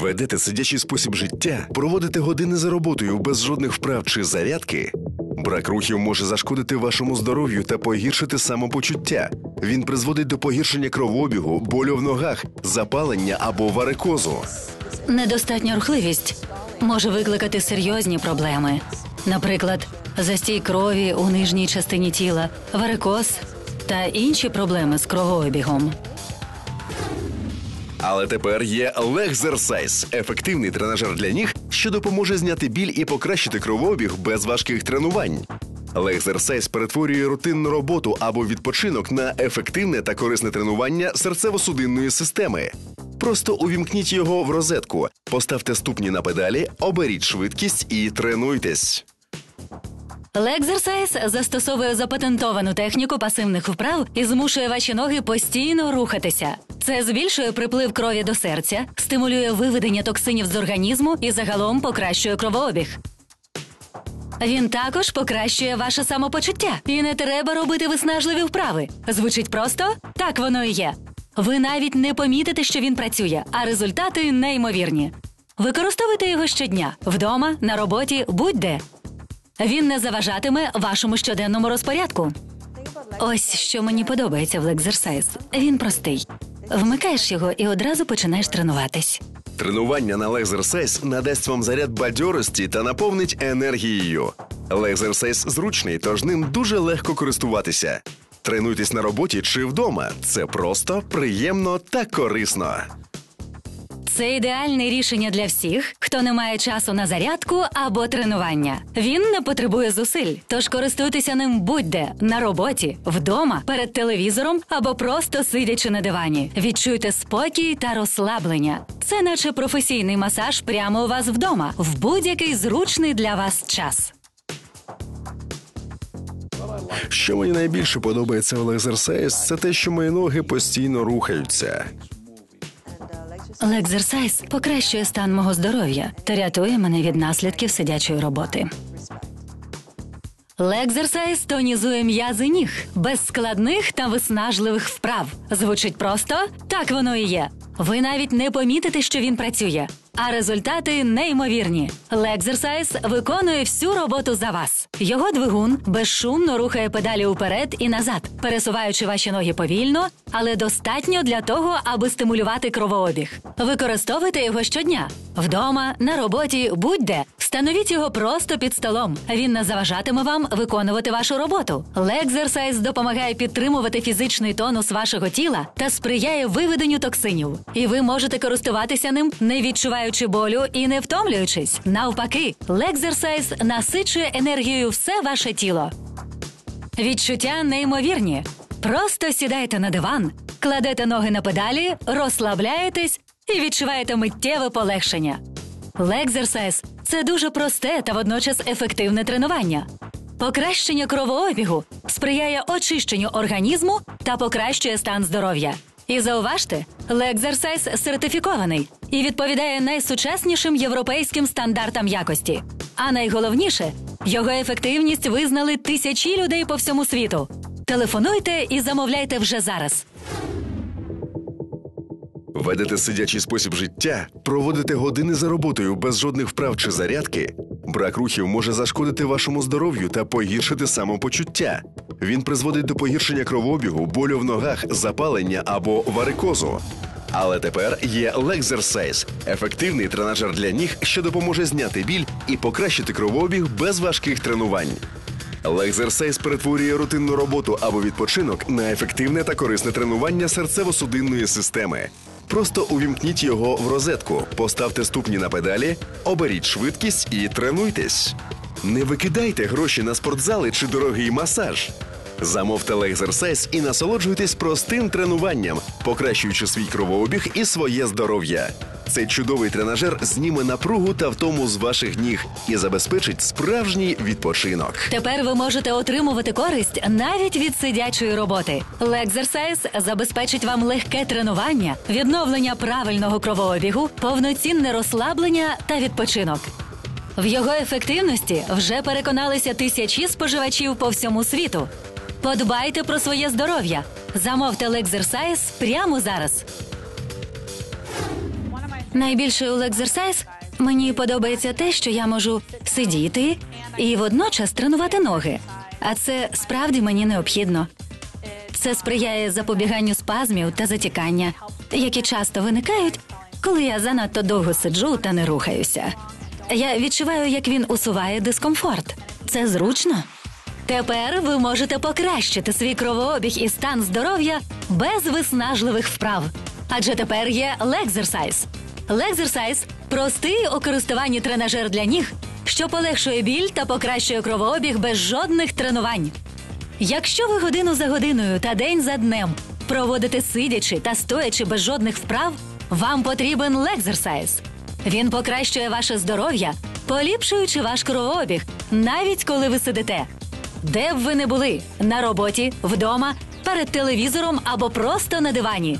Ведете сидячий спосіб життя, проводите години за роботою без жодних вправ чи зарядки. Брак рухів може зашкодити вашому здоров'ю та погіршити самопочуття. Він призводить до погіршення кровообігу, болю в ногах, запалення або варикозу. Недостатня рухливість може викликати серйозні проблеми, наприклад, застій крові у нижній частині тіла, варикоз та інші проблеми з кровообігом. Але тепер є Легзерсайз – ефективний тренажер для ніг, що допоможе зняти біль і покращити кровообіг без важких тренувань. Легзерсайз перетворює рутинну роботу або відпочинок на ефективне та корисне тренування серцево-судинної системи. Просто увімкніть його в розетку, поставте ступні на педалі, оберіть швидкість і тренуйтесь. Легзерсайз застосовує запатентовану техніку пасивних вправ і змушує ваші ноги постійно рухатися. Це збільшує приплив крові до серця, стимулює виведення токсинів з організму і загалом покращує кровообіг. Він також покращує ваше самопочуття, і не треба робити виснажливі вправи. Звучить просто так воно і є. Ви навіть не помітите, що він працює, а результати неймовірні. Використовуйте його щодня вдома, на роботі, будь-де. Він не заважатиме вашому щоденному розпорядку. Ось що мені подобається в Лексерсайз. Він простий. Вмикаєш його і одразу починаєш тренуватись. Тренування на Легзерсайз надасть вам заряд бадьорості та наповнить енергією. Легзерсайз зручний, тож ним дуже легко користуватися. Тренуйтесь на роботі чи вдома. Це просто, приємно та корисно. Це ідеальне рішення для всіх, хто не має часу на зарядку або тренування. Він не потребує зусиль, тож користуйтеся ним будь-де на роботі, вдома, перед телевізором або просто сидячи на дивані. Відчуйте спокій та розслаблення. Це наче професійний масаж прямо у вас вдома, в будь-який зручний для вас час. Що мені найбільше подобається в Легзерсайз, це те, що мої ноги постійно рухаються. Лексерсайз покращує стан мого здоров'я та рятує мене від наслідків сидячої роботи. Лексерсайз тонізує м'язи ніг без складних та виснажливих вправ. Звучить просто так воно і є. Ви навіть не помітите, що він працює, а результати неймовірні. Лексерсайз виконує всю роботу за вас. Його двигун безшумно рухає педалі уперед і назад, пересуваючи ваші ноги повільно, але достатньо для того, аби стимулювати кровообіг. Використовуйте його щодня вдома, на роботі, будь-де. Встановіть його просто під столом. Він не заважатиме вам виконувати вашу роботу. Лексерсайз допомагає підтримувати фізичний тонус вашого тіла та сприяє виведенню токсинів. І ви можете користуватися ним, не відчуваючи болю і не втомлюючись. Навпаки, лексерсайз насичує енергією все ваше тіло. Відчуття неймовірні. Просто сідайте на диван, кладете ноги на педалі, розслабляєтесь і відчуваєте миттєве полегшення. Лексерсайз це дуже просте та водночас ефективне тренування. Покращення кровообігу сприяє очищенню організму та покращує стан здоров'я. І зауважте, Лексерсайз сертифікований і відповідає найсучаснішим європейським стандартам якості. А найголовніше, його ефективність визнали тисячі людей по всьому світу. Телефонуйте і замовляйте вже зараз. Ведете сидячий спосіб життя, проводите години за роботою без жодних вправ чи зарядки. Брак рухів може зашкодити вашому здоров'ю та погіршити самопочуття. Він призводить до погіршення кровообігу, болю в ногах, запалення або варикозу. Але тепер є Лексерсайз – ефективний тренажер для ніг, що допоможе зняти біль і покращити кровообіг без важких тренувань. Лексерсайз перетворює рутинну роботу або відпочинок на ефективне та корисне тренування серцево-судинної системи. Просто увімкніть його в розетку, поставте ступні на педалі, оберіть швидкість і тренуйтесь. Не викидайте гроші на спортзали чи дорогий масаж. Замовте Лексерсайз і насолоджуйтесь простим тренуванням, покращуючи свій кровообіг і своє здоров'я. Цей чудовий тренажер зніме напругу та втому з ваших ніг і забезпечить справжній відпочинок. Тепер ви можете отримувати користь навіть від сидячої роботи. Лексерсайз забезпечить вам легке тренування, відновлення правильного кровообігу, повноцінне розслаблення та відпочинок. В його ефективності вже переконалися тисячі споживачів по всьому світу. Подбайте про своє здоров'я. Замовте Лексерсайз прямо зараз. Найбільше у Лексерсайз мені подобається те, що я можу сидіти і водночас тренувати ноги. А це справді мені необхідно. Це сприяє запобіганню спазмів та затікання, які часто виникають, коли я занадто довго сиджу та не рухаюся. Я відчуваю, як він усуває дискомфорт. Це зручно. Тепер ви можете покращити свій кровообіг і стан здоров'я без виснажливих вправ. Адже тепер є Лексерсайз. Лексерсайз простий у користуванні тренажер для ніг, що полегшує біль та покращує кровообіг без жодних тренувань. Якщо ви годину за годиною та день за днем проводите сидячи та стоячи без жодних вправ, вам потрібен Лексерсайз. Він покращує ваше здоров'я, поліпшуючи ваш кровообіг, навіть коли ви сидите. Де б ви не були на роботі, вдома, перед телевізором або просто на дивані.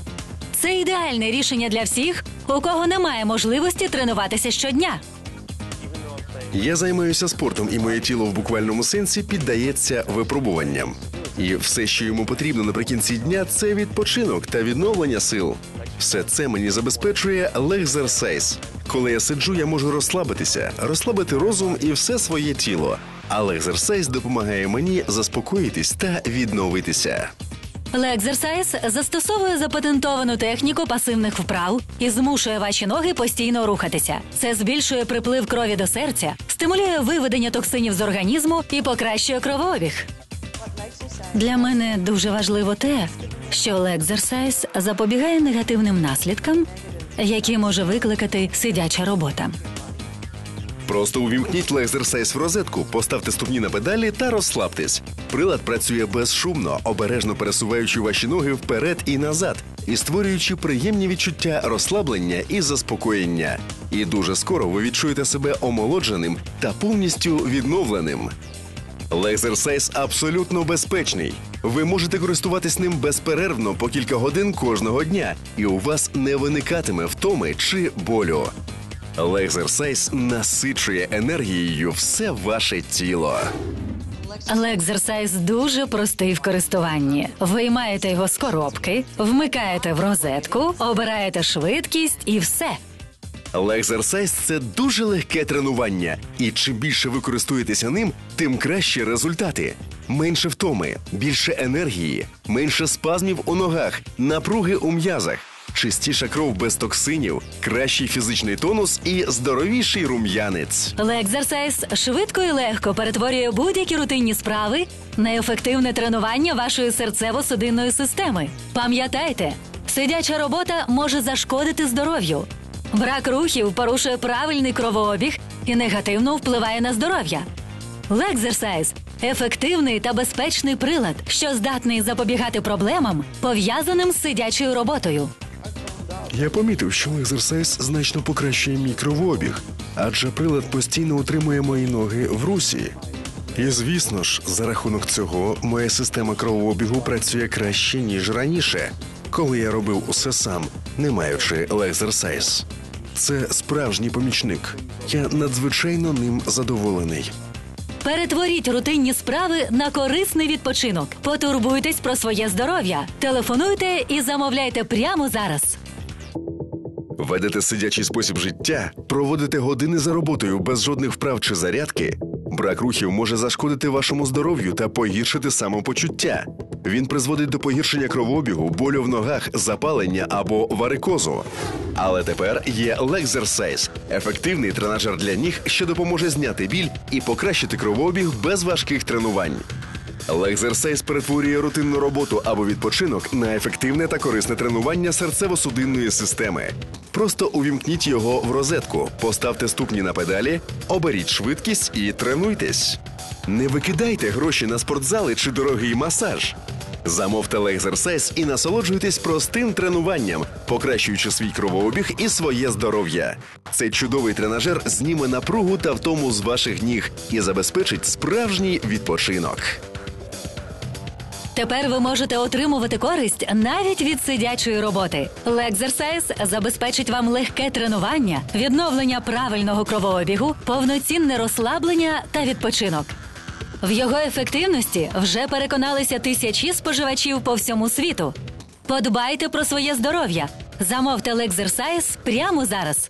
Це ідеальне рішення для всіх, у кого немає можливості тренуватися щодня. Я займаюся спортом, і моє тіло в буквальному сенсі піддається випробуванням. І все, що йому потрібно наприкінці дня, це відпочинок та відновлення сил. Все це мені забезпечує легзерсайз. Коли я сиджу, я можу розслабитися, розслабити розум і все своє тіло. А легзерсайз допомагає мені заспокоїтись та відновитися. Лексерсайз застосовує запатентовану техніку пасивних вправ і змушує ваші ноги постійно рухатися. Це збільшує приплив крові до серця, стимулює виведення токсинів з організму і покращує кровообіг. Для мене дуже важливо те, що лексерсайз запобігає негативним наслідкам, які може викликати сидяча робота. Просто увімкніть легзерсайз в розетку, поставте ступні на педалі та розслабтесь. Прилад працює безшумно, обережно пересуваючи ваші ноги вперед і назад, і створюючи приємні відчуття розслаблення і заспокоєння. І дуже скоро ви відчуєте себе омолодженим та повністю відновленим. Лезерсайз абсолютно безпечний. Ви можете користуватись ним безперервно по кілька годин кожного дня, і у вас не виникатиме втоми чи болю. Лезерсайз насичує енергією все ваше тіло. Лексерсайз дуже простий в користуванні. Виймаєте його з коробки, вмикаєте в розетку, обираєте швидкість і все. Легзерсайз це дуже легке тренування, і чим більше ви користуєтеся ним, тим кращі результати. Менше втоми, більше енергії, менше спазмів у ногах, напруги у м'язах, чистіша кров без токсинів, кращий фізичний тонус і здоровіший рум'янець. Лексерсайз швидко і легко перетворює будь-які рутинні справи на ефективне тренування вашої серцево-судинної системи. Пам'ятайте, сидяча робота може зашкодити здоров'ю. Брак рухів порушує правильний кровообіг і негативно впливає на здоров'я. Лексерсайз ефективний та безпечний прилад, що здатний запобігати проблемам, пов'язаним з сидячою роботою. Я помітив, що легзерсайз значно покращує мій кровообіг, адже прилад постійно утримує мої ноги в русі. І звісно ж, за рахунок цього моя система кровообігу працює краще, ніж раніше, коли я робив усе сам, не маючи легзерсайз. Це справжній помічник. Я надзвичайно ним задоволений. Перетворіть рутинні справи на корисний відпочинок. Потурбуйтесь про своє здоров'я. Телефонуйте і замовляйте прямо зараз. Ведете сидячий спосіб життя, проводите години за роботою без жодних вправ чи зарядки. Брак рухів може зашкодити вашому здоров'ю та погіршити самопочуття. Він призводить до погіршення кровообігу, болю в ногах, запалення або варикозу. Але тепер є Лексерсайз – ефективний тренажер для ніг, що допоможе зняти біль і покращити кровообіг без важких тренувань. Лексерсайз перетворює рутинну роботу або відпочинок на ефективне та корисне тренування серцево-судинної системи. Просто увімкніть його в розетку, поставте ступні на педалі, оберіть швидкість і тренуйтесь. Не викидайте гроші на спортзали чи дорогий масаж. Замовте легзерсайз і насолоджуйтесь простим тренуванням, покращуючи свій кровообіг і своє здоров'я. Цей чудовий тренажер зніме напругу та втому з ваших ніг і забезпечить справжній відпочинок. Тепер ви можете отримувати користь навіть від сидячої роботи. Лексерсайз забезпечить вам легке тренування, відновлення правильного кровообігу, повноцінне розслаблення та відпочинок. В його ефективності вже переконалися тисячі споживачів по всьому світу. Подбайте про своє здоров'я, Замовте Лексерсайз прямо зараз.